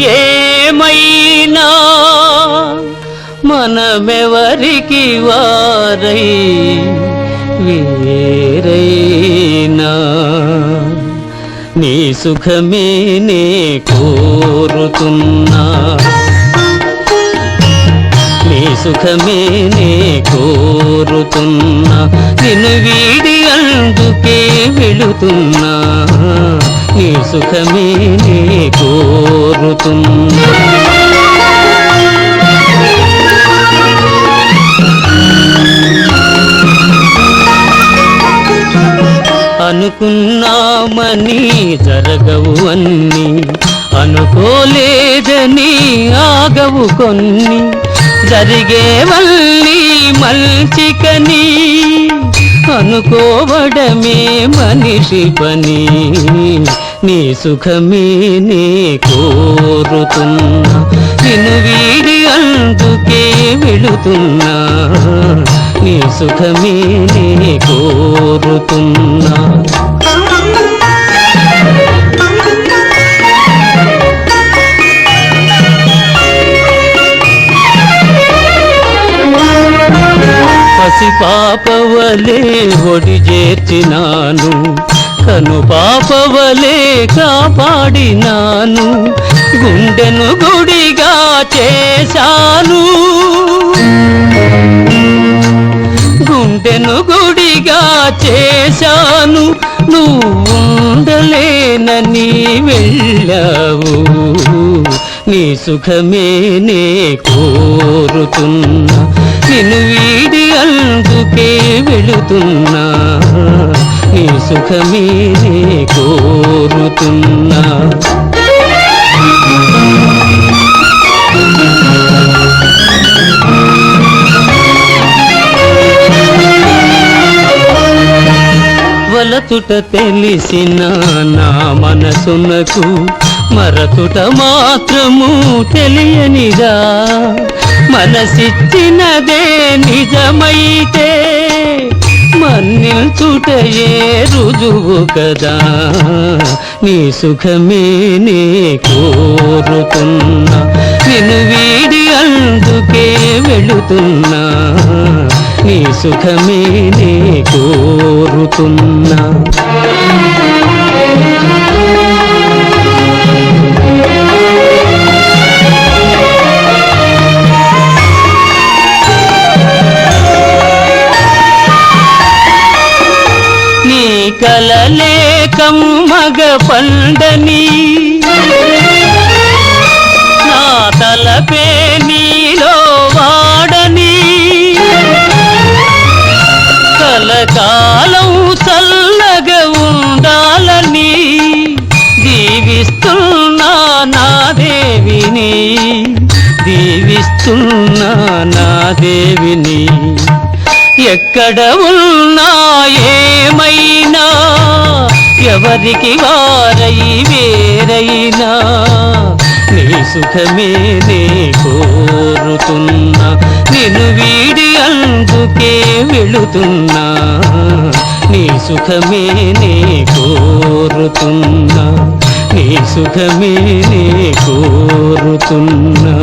ఏమైనా మనమెవరికి వారై వేరైనా? నీ సుఖమే నే కోరుతున్నా. నీ సుఖమే నే కోరుతున్నా. నిన్ను వీడి అందుకే వెళుతున్నా. నీ సుఖమే నే కో కోరుతున్నా అనుకున్నామని జరగవు అన్ని అనుకోలేదని ఆగవు కొన్ని. జరిగేవల్లి మల్చికని అనుకోవడమే మనిషి పని. నీ సుఖమే నే కోరుతున్నా నిన్ను వీడి అందుకే వెళుతున్నా. నీ సుఖమే నే కోరుతున్నా. పసి పాపవలే ఒడి చేర్చినాను. కను పాపవలే కాపాడినాను. గుండెను గుడిగా చేశాను. గుండెను గుడిగా చేశాను. నువ్వు ఉండలేనని వెళ్ళావు. నీ సుఖమే నే కోరుతున్నా. నిన్ను వీడి అందుకే వెళుతున్నా. నీ సుఖమే నే కోరుతున్నా. మరతుట తెలిసిన నా మనసునకు మరతుట మాత్రము తెలియనిదా? మనసిచ్చినదే నిజమైతే మన్నిల్చుటయే రుజువు కదా? నీ సుఖమే నే కోరుతున్నా నిన్ను వీడి అందుకే వెళుతున్నా. నీ సుఖమే నే కోరుతున్నా. నీ కలలే కమ్మగ పండని కలకాలం చల్లగా ఉండాలని దీవిస్తున్నా నా దేవిని దీవిస్తున్నా నా దేవిని. ఎక్కడ ఉన్నా ఏమైనా ఎవరికి వారై వేరైనా సుఖమే నే కోరుతున్నా నేను వీడి అందుకే వెళుతున్నా. నీ సుఖమే నే కోరుతున్నా నీ సుఖమే నే కోరుతున్నా